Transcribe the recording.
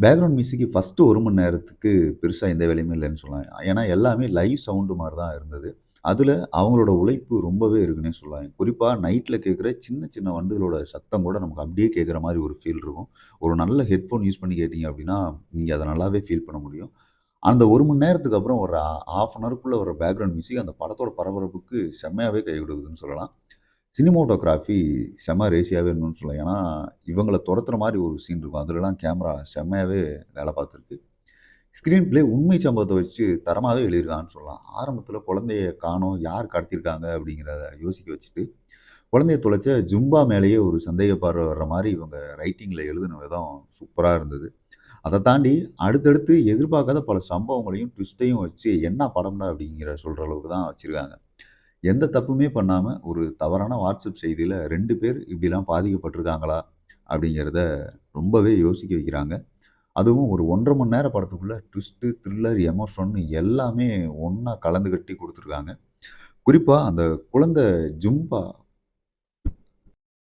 Background மியூசிக்கு first ஒரு மணி நேரத்துக்கு பெருசாக எந்த வேலையுமே இல்லைன்னு சொல்லலாம். ஏன்னா, எல்லாமே லைவ் சவுண்டு மாதிரி தான் இருந்தது. அதில் அவங்களோட உழைப்பு ரொம்பவே இருக்குன்னே சொல்லலாம். குறிப்பாக நைட்டில் கேட்குற சின்ன சின்ன வண்டுகளோட சத்தம் கூட நமக்கு அப்படியே கேட்குற மாதிரி ஒரு ஃபீல் இருக்கும். ஒரு நல்ல ஹெட்ஃபோன் யூஸ் பண்ணி கேட்டிங்க அப்படின்னா, நீங்கள் அதை நல்லாவே ஃபீல் பண்ண முடியும். அந்த ஒரு மணி நேரத்துக்கு அப்புறம் ஒரு ஆஃப் அன் அவருக்குள்ளே வர பேக்ரவுண்ட் மியூசிக் அந்த படத்தோட பரபரப்புக்கு செம்மையாகவே கை கொடுக்குதுன்னு சொல்லலாம். சினிமோட்டோகிராஃபி செம்ம ரேசியாவே இருந்ததுன்னு சொல்லலாம். ஏன்னா, இவங்களை துரத்துற மாதிரி ஒரு சீன் இருக்கும். அதுலலாம் கேமரா செம்மையாகவே வேலை பார்த்துருக்கு. ஸ்க்ரீன் பிளே உண்மை சம்பவத்தை வச்சு தரமாகவே எழுதியிருக்கான்னு சொல்லலாம். ஆரம்பத்தில் குழந்தைய காணோம், யார் கடத்தியிருக்காங்க அப்படிங்கிறத யோசிக்க வச்சுட்டு, குழந்தைய தொலைச்ச ஜும்பா மேலேயே ஒரு சந்தேக பார்வை வர்ற மாதிரி இவங்க ரைட்டிங்கில் எழுதின விதம் சூப்பராக இருந்தது. அதை தாண்டி அடுத்தடுத்து எதிர்பார்க்காத பல சம்பவங்களையும், ட்விஸ்ட்டையும் வச்சு என்ன படம்டா அப்படிங்கிற சொல்கிற அளவுக்கு தான் வச்சுருக்காங்க எந்த தப்புமே பண்ணாமல் ஒரு தவறான வாட்ஸ்அப் செய்தியில் ரெண்டு பேர் இப்படிலாம் பாதிக்கப்பட்டிருக்காங்களா? அப்படிங்கிறத ரொம்பவே யோசிக்க வைக்கிறாங்க. அதுவும் ஒரு 1 1/2 மணி நேரம் படத்துக்குள்ளே ட்விஸ்ட்டு, த்ரில்லர், எமோஷன் எல்லாமே ஒன்றா கலந்து கட்டி கொடுத்துருக்காங்க குறிப்பாக அந்த குழந்தை ஜும்பா